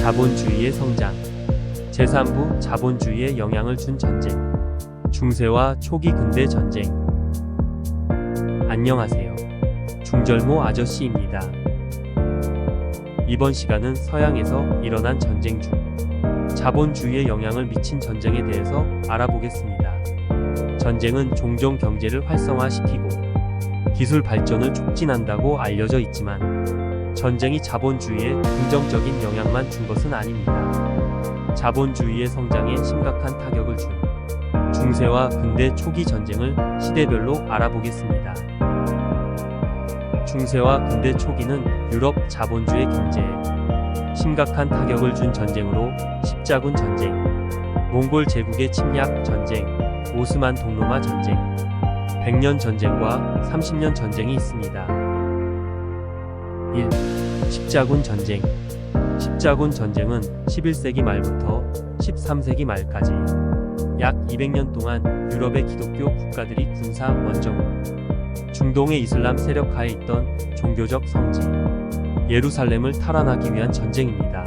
자본주의의 성장. 제3부 자본주의에 영향을 준 전쟁. 중세와 초기 근대 전쟁. 안녕하세요. 중절모 아저씨입니다. 이번 시간은 서양에서 일어난 전쟁 중 자본주의에 영향을 미친 전쟁에 대해서 알아보겠습니다. 전쟁은 종종 경제를 활성화시키고 기술 발전을 촉진한다고 알려져 있지만 전쟁이 자본주의에 긍정적인 영향만 준 것은 아닙니다. 자본주의의 성장에 심각한 타격을 준 중세와 근대 초기 전쟁을 시대별로 알아보겠습니다. 중세와 근대 초기는 유럽 자본주의 경제에 심각한 타격을 준 전쟁으로 십자군 전쟁, 몽골 제국의 침략 전쟁, 오스만 동로마 전쟁, 백년 전쟁과 30년 전쟁이 있습니다. 1. 십자군 전쟁 십자군 전쟁은 11세기 말부터 13세기 말까지 약 200년 동안 유럽의 기독교 국가들이 군사 원정으로 중동의 이슬람 세력하에 있던 종교적 성지 예루살렘을 탈환하기 위한 전쟁입니다.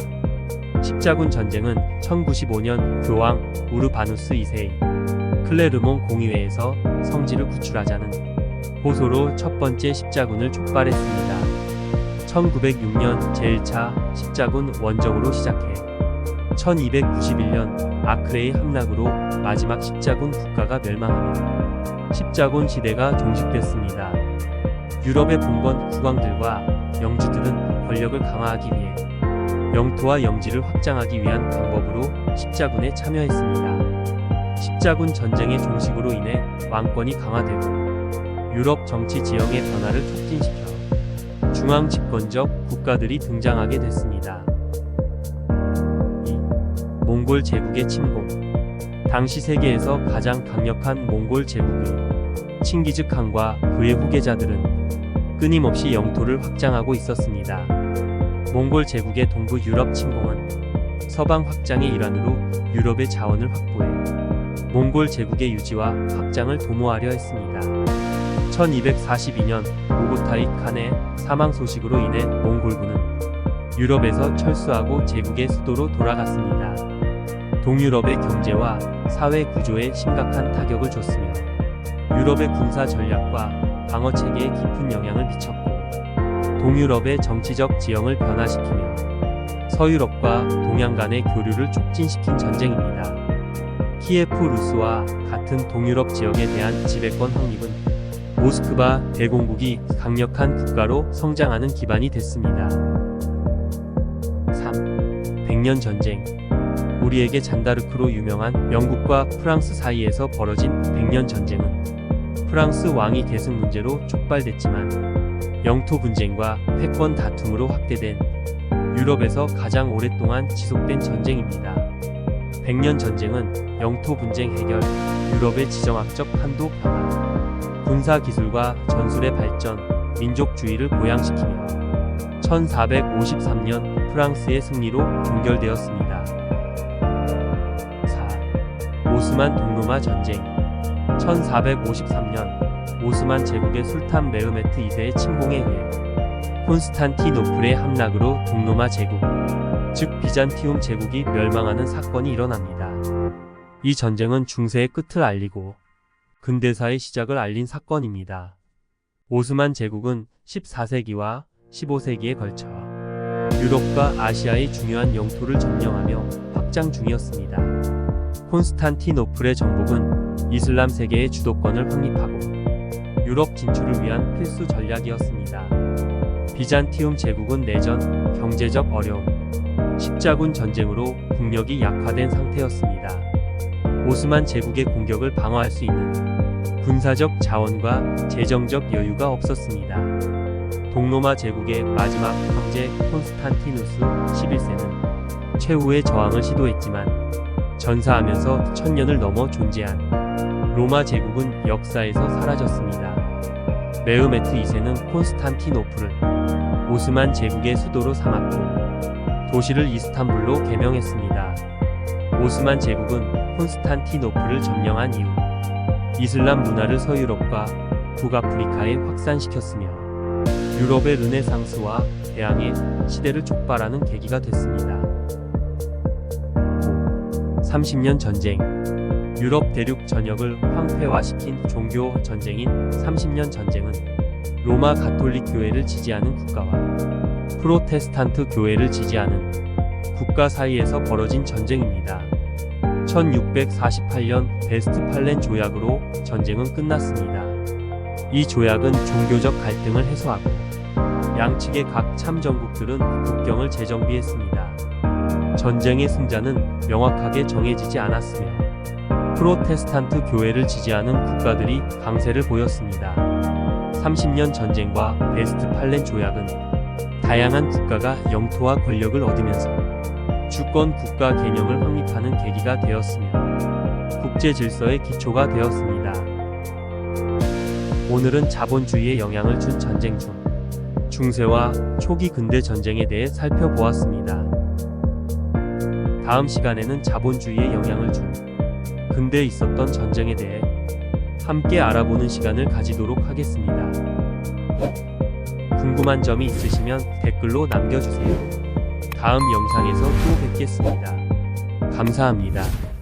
십자군 전쟁은 1095년 교황 우르바누스 2세의 클레르몬 공의회에서 성지를 구출하자는 호소로 첫 번째 십자군을 촉발했습니다. 1906년 제1차 십자군 원정으로 시작해 1291년 아크레의 함락으로 마지막 십자군 국가가 멸망하며 십자군 시대가 종식됐습니다. 유럽의 봉건 국왕들과 영주들은 권력을 강화하기 위해 영토와 영지를 확장하기 위한 방법으로 십자군에 참여했습니다. 십자군 전쟁의 종식으로 인해 왕권이 강화되고 유럽 정치 지형의 변화를 촉진시켜 중앙 집권적 국가들이 등장하게 됐습니다. 2. 몽골 제국의 침공 당시 세계에서 가장 강력한 몽골 제국의 칭기즈 칸과 그의 후계자들은 끊임없이 영토를 확장하고 있었습니다. 몽골 제국의 동부 유럽 침공은 서방 확장의 일환으로 유럽의 자원을 확보해 몽골 제국의 유지와 확장을 도모하려 했습니다. 1242년 오고타이 칸의 사망 소식으로 인해 몽골군은 유럽에서 철수하고 제국의 수도로 돌아갔습니다. 동유럽의 경제와 사회 구조에 심각한 타격을 줬으며 유럽의 군사 전략과 방어 체계에 깊은 영향을 미쳤고 동유럽의 정치적 지형을 변화시키며 서유럽과 동양 간의 교류를 촉진시킨 전쟁입니다. 키예프 루스와 같은 동유럽 지역에 대한 지배권 확립은 모스크바 대공국이 강력한 국가로 성장하는 기반이 됐습니다. 3. 백년 전쟁 우리에게 잔다르크로 유명한 영국과 프랑스 사이에서 벌어진 백년 전쟁은 프랑스 왕위 계승 문제로 촉발됐지만 영토 분쟁과 패권 다툼으로 확대된 유럽에서 가장 오랫동안 지속된 전쟁입니다. 백년 전쟁은 영토 분쟁 해결, 유럽의 지정학적 한도 변화, 군사 기술과 전술의 발전, 민족주의를 고양시키며 1453년 프랑스의 승리로 종결되었습니다. 4. 오스만 동로마 전쟁 1453년 오스만 제국의 술탄 메흐메트 2세의 침공에 의해 콘스탄티노플의 함락으로 동로마 제국, 즉 비잔티움 제국이 멸망하는 사건이 일어납니다. 이 전쟁은 중세의 끝을 알리고 근대사의 시작을 알린 사건입니다. 오스만 제국은 14세기와 15세기에 걸쳐 유럽과 아시아의 중요한 영토를 점령하며 확장 중이었습니다. 콘스탄티노플의 정복은 이슬람 세계의 주도권을 확립하고 유럽 진출을 위한 필수 전략이었습니다. 비잔티움 제국은 내전, 경제적 어려움, 십자군 전쟁으로 국력이 약화된 상태였습니다. 오스만 제국의 공격을 방어할 수 있는 군사적 자원과 재정적 여유가 없었습니다. 동로마 제국의 마지막 황제 콘스탄티누스 11세는 최후의 저항을 시도했지만 전사하면서 천년을 넘어 존재한 로마 제국은 역사에서 사라졌습니다. 메흐메트 2세는 콘스탄티노플을 오스만 제국의 수도로 삼았고 도시를 이스탄불로 개명했습니다. 오스만 제국은 콘스탄티노플을 점령한 이후 이슬람 문화를 서유럽과 북아프리카에 확산시켰으며 유럽의 르네상스와 대항해 시대를 촉발하는 계기가 됐습니다. 30년 전쟁 유럽 대륙 전역을 황폐화시킨 종교 전쟁인 30년 전쟁은 로마 가톨릭 교회를 지지하는 국가와 프로테스탄트 교회를 지지하는 국가 사이에서 벌어진 전쟁입니다. 1648년 베스트팔렌 조약으로 전쟁은 끝났습니다. 이 조약은 종교적 갈등을 해소하고 양측의 각 참전국들은 국경을 재정비했습니다. 전쟁의 승자는 명확하게 정해지지 않았으며 프로테스탄트 교회를 지지하는 국가들이 강세를 보였습니다. 30년 전쟁과 베스트팔렌 조약은 다양한 국가가 영토와 권력을 얻으면서 주권 국가 개념을 확립하는 계기가 되었으며 국제 질서의 기초가 되었습니다. 오늘은 자본주의에 영향을 준 전쟁 중 중세와 초기 근대 전쟁에 대해 살펴보았습니다. 다음 시간에는 자본주의에 영향을 준 근대에 있었던 전쟁에 대해 함께 알아보는 시간을 가지도록 하겠습니다. 궁금한 점이 있으시면 댓글로 남겨주세요. 다음 영상에서 또 뵙겠습니다. 감사합니다.